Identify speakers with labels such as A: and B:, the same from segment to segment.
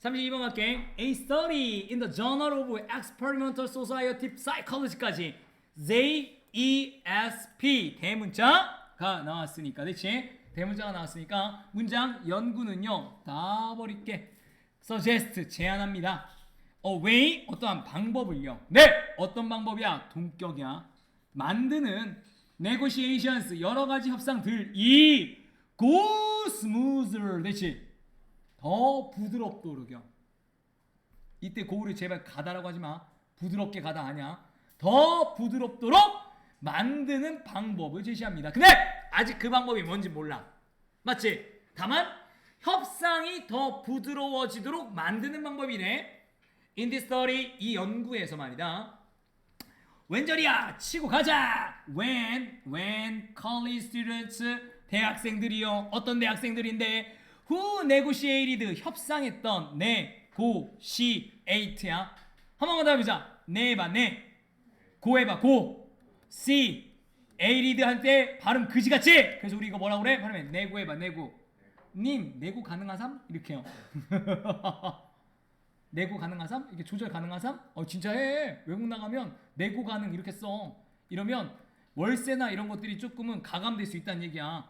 A: 32번 갈게. A study in the Journal of Experimental Society Psychology까지 JESP 대문자가 나왔으니까 그렇지? 대문자가 나왔으니까 문장 연구는요 다 버릴게. suggest 제안합니다. a way 어떠한 방법을요. 네, 어떤 방법이야? 동격이야. 만드는 negotiations 여러 가지 협상들이 go smoother 대신 더 부드럽도록 요. 이때 고우를 제발 가다라고 하지 마. 부드럽게 가다 아니야. 더 부드럽도록 만드는 방법을 제시합니다. 근데 아직 그 방법이 뭔지 몰라. 맞지? 다만 협상이 더 부드러워지도록 만드는 방법이네. In this study 이 연구에서 말이다. 왼절이야 치고 가자. When when college students 대학생들이요 어떤 대학생들인데 who negotiated 협상했던 negotiate야. 한 번만 더 해보자. 네 해봐 네. 고 해봐 고. C aid 할 때 발음 그지같이. 그래서 우리 이거 뭐라 그래? 발음해 내고 해봐 내고. 님 내고 가능하삼 이렇게요. 내고 가능하삼? 이렇게 조절 가능하삼? 어 진짜 해 외국 나가면 내고 가능 이렇게 써 이러면 월세나 이런 것들이 조금은 가감될 수 있다는 얘기야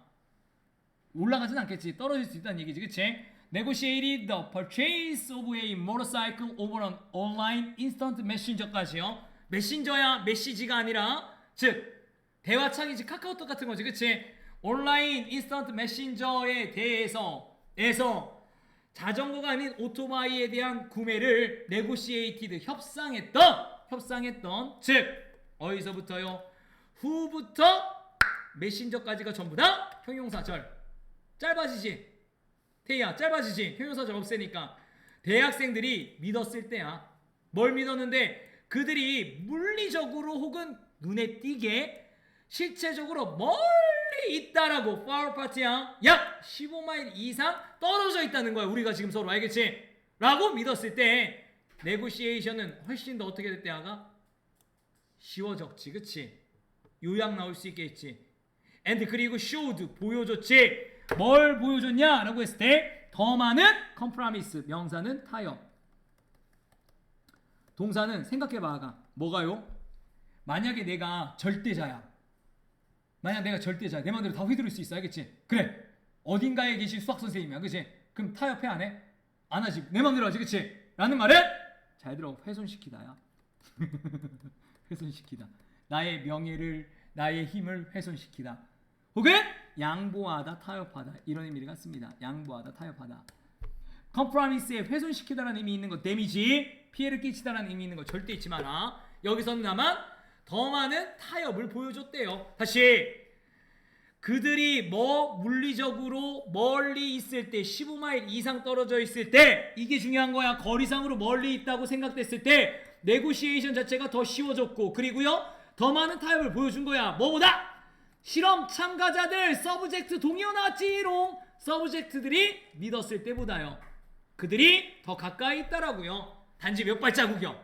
A: 올라가진 않겠지 떨어질 수 있다는 얘기지 그치? Negotiated the purchase of a motorcycle over an online instant messenger까지요 메신저야 메시지가 아니라 즉 대화창이 지 카카오톡 같은 거지 그치? 온라인 인스턴트 메신저에 대해서 에서 자전거가 아닌 오토바이에 대한 구매를 네고시에이티드 협상했던 협상했던 즉 어디서부터요? 후부터 메신저까지가 전부 다 형용사절 짧아지지 태희야 짧아지지 형용사절 없애니까 대학생들이 믿었을 때야 뭘 믿었는데 그들이 물리적으로 혹은 눈에 띄게 실체적으로 멀리 있다라고 far apart야 약 15마일 이상 떨어져 있다는 거야 우리가 지금 서로 알겠지? 라고 믿었을 때 네고시에이션은 훨씬 더 어떻게 됐대 아가? 쉬워졌지 그치? 요약 나올 수 있겠지 and 그리고 showed 보여줬지 뭘 보여줬냐 라고 했을 때 더 많은 compromise 명사는 타협 동사는 생각해봐 아가 뭐가요? 만약에 내가 절대자야 만약 내가 절대자 내 마음대로 다 휘두를 수 있어 알겠지? 그래 어딘가에 계신 수학 선생님이야 그치? 그럼 타협해 안 해? 안 하지 내 마음대로 하지 그치? 라는 말은 잘 들어 훼손시키다야 훼손시키다 나의 명예를 나의 힘을 훼손시키다 혹은 양보하다 타협하다. 이런 의미를 갖습니다. 양보하다 타협하다. 컴프라미스에 훼손시키다라는 의미 있는 거 데미지 피해를 끼치다라는 의미 있는 거 절대 잊지 마라. 여기서는 다만 더 많은 타협을 보여줬대요. 다시. 그들이 뭐 물리적으로 멀리 있을 때 15마일 이상 떨어져 있을 때 이게 중요한 거야. 거리상으로 멀리 있다고 생각됐을 때 네고시에이션 자체가 더 쉬워졌고 그리고요 더 많은 타협을 보여준 거야. 뭐보다 실험 참가자들 서브젝트 동의어 나왔지롱 서브젝트들이 믿었을 때보다요. 그들이 더 가까이 있다라고요. 단지 몇 발자국이요.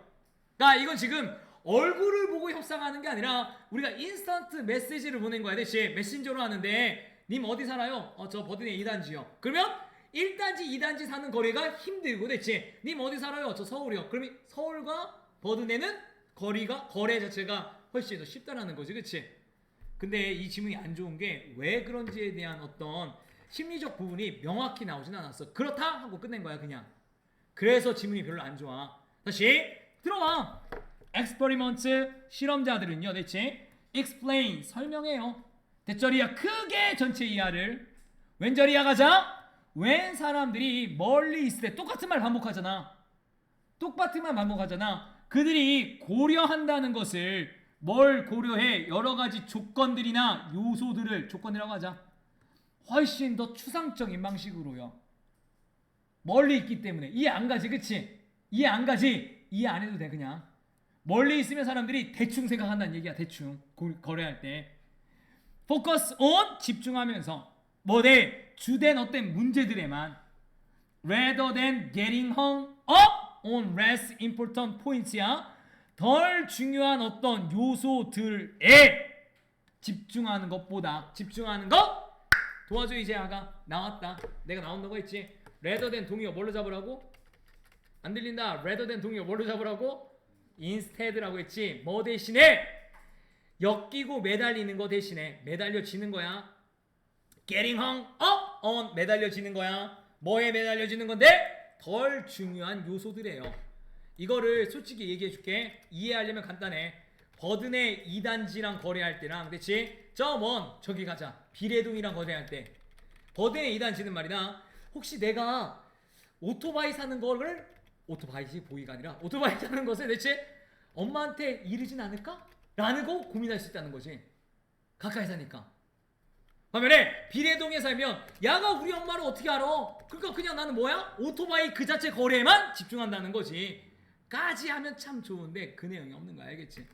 A: 그러니까 이건 지금 얼굴을 보고 협상하는 게 아니라 우리가 인스턴트 메시지를 보낸 거야 대신 메신저로 하는데 님 어디 살아요? 어 저 버든에 2단지요 그러면 1단지 2단지 사는 거리가 힘들고 대체 님 어디 살아요? 저 서울이요 그러면 서울과 버든에는 거리가 거래 자체가 훨씬 더 쉽다라는 거지 그치? 근데 이 지문이 안 좋은 게 왜 그런지에 대한 어떤 심리적 부분이 명확히 나오진 않았어. 그렇다 하고 끝낸 거야 그냥. 그래서 지문이 별로 안 좋아. 다시 들어와 엑스퍼리먼트 실험자들은요 대체 explain 설명해요. 대절이야 크게 전체 이하를. 왼절이야 가자. 웬 사람들이 멀리 있을 때 똑같은 말 반복하잖아. 똑같은 말 반복하잖아. 그들이 고려한다는 것을 뭘 고려해? 여러 가지 조건들이나 요소들을 조건이라고 하자. 훨씬 더 추상적인 방식으로요. 멀리 있기 때문에. 이해 안 가지 그치? 이해 안 가지? 이해 안 해도 돼 그냥. 멀리 있으면 사람들이 대충 생각한다는 얘기야 대충. 고- 거래할 때. 포커스 온 집중하면서. 뭐대? 주된 어떤 문제들에만. Rather than getting hung up on less important points야 덜 중요한 어떤 요소들에 집중하는 것보다 집중하는 것 도와줘 이제 아가 나왔다 내가 나온다고 했지 rather than 동의어 뭘로 잡으라고 안 들린다. rather than 동의어 뭘로 잡으라고? instead라고 했지. 뭐 대신에 엮이고 매달리는 거 대신에 매달려지는 거야. getting hung up on 매달려지는 거야. 뭐에 매달려지는 건데 덜 중요한 요소들이에요. 이거를 솔직히 얘기해 줄게. 이해하려면 간단해. 버든의 2단지랑 거래할 때랑 그렇지? 저먼 저기 가자. 비례동이랑 거래할 때 버든의 2단지는 말이다. 혹시 내가 오토바이 사는 거를 오토바이지 보이가 아니라 오토바이 사는 것을 대체 엄마한테 이르진 않을까? 라는 거 고민할 수 있다는 거지. 가까이 사니까. 반면에 비례동에 살면 야가 우리 엄마를 어떻게 알아? 그러니까 그냥 나는 뭐야? 오토바이 그 자체 거래에만 집중한다는 거지. 까지 하면 참 좋은데 그 내용이 없는 거 알겠지?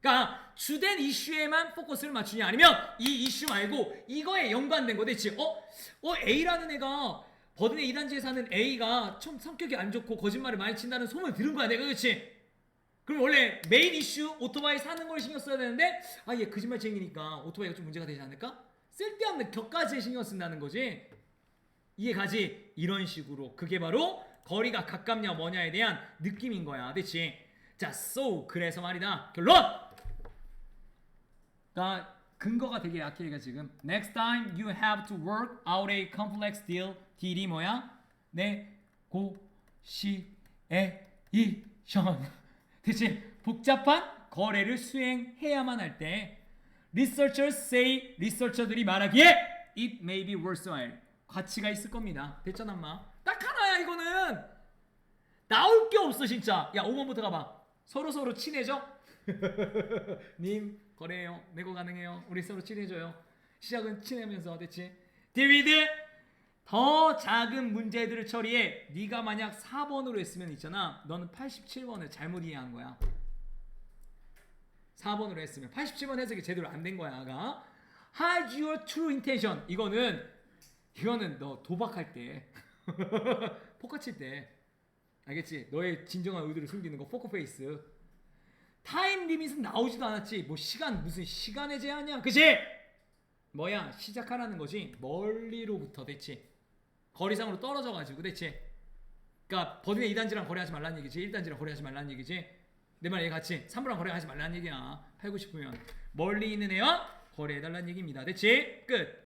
A: 그러니까 주된 이슈에만 포커스를 맞추냐 아니면 이 이슈 말고 이거에 연관된 거 대체 어? 어 A라는 애가 버든의 2단지에 사는 A가 좀 성격이 안 좋고 거짓말을 많이 친다는 소문을 들은 거야 내가 그렇지? 그럼 원래 메인 이슈 오토바이 사는 걸 신경 써야 되는데 아 얘 거짓말쟁이니까 오토바이가 좀 문제가 되지 않을까? 쓸데없는 격까지 신경 쓴다는 거지 이해가지? 이런 식으로 그게 바로 거리가 가깝냐 뭐냐에 대한 느낌인 거야. 그치? 자 so 그래서 말이다. 결론! 그러니까 근거가 되게 약해 얘가 지금. Next time you have to work out a complex deal. 딜이 뭐야? 네고시에이션. 대체 복잡한 거래를 수행해야만 할 때 researchers say 리서처들이 말하기에 it may be worthwhile. 가치가 있을 겁니다. 됐잖아 엄마. 딱 하나야 이거는 나올 게 없어 진짜. 야 5번부터 가봐. 서로 서로 친해져? 님 거래해요. 내고 가능해요. 우리 서로 친해져요. 시작은 친해면서 됐지? 데이비드 더 작은 문제들을 처리해. 네가 만약 4번으로 했으면 있잖아. 너는 87번을 잘못 이해한 거야. 4번으로 했으면. 87번 해석이 제대로 안 된 거야 아가. Hide your true intention. 이거는 이거는 너 도박할 때 포커 칠 때. 알겠지? 너의 진정한 의도를 숨기는 거 포커 페이스. 타임 리밋은 나오지도 않았지. 뭐 시간 무슨 시간의 제한이야. 그치? 뭐야? 시작하라는 거지. 멀리로부터 됐지? 거리상으로 떨어져 가지고 됐지? 그러니까 버든의 2단지랑 거래하지 말라는 얘기지. 1단지랑 거래하지 말라는 얘기지. 내말 얘같이. 3부랑 거래하지 말라는 얘기야. 팔고 싶으면. 멀리 있는 애와 거래해달라는 얘기입니다. 됐지? 끝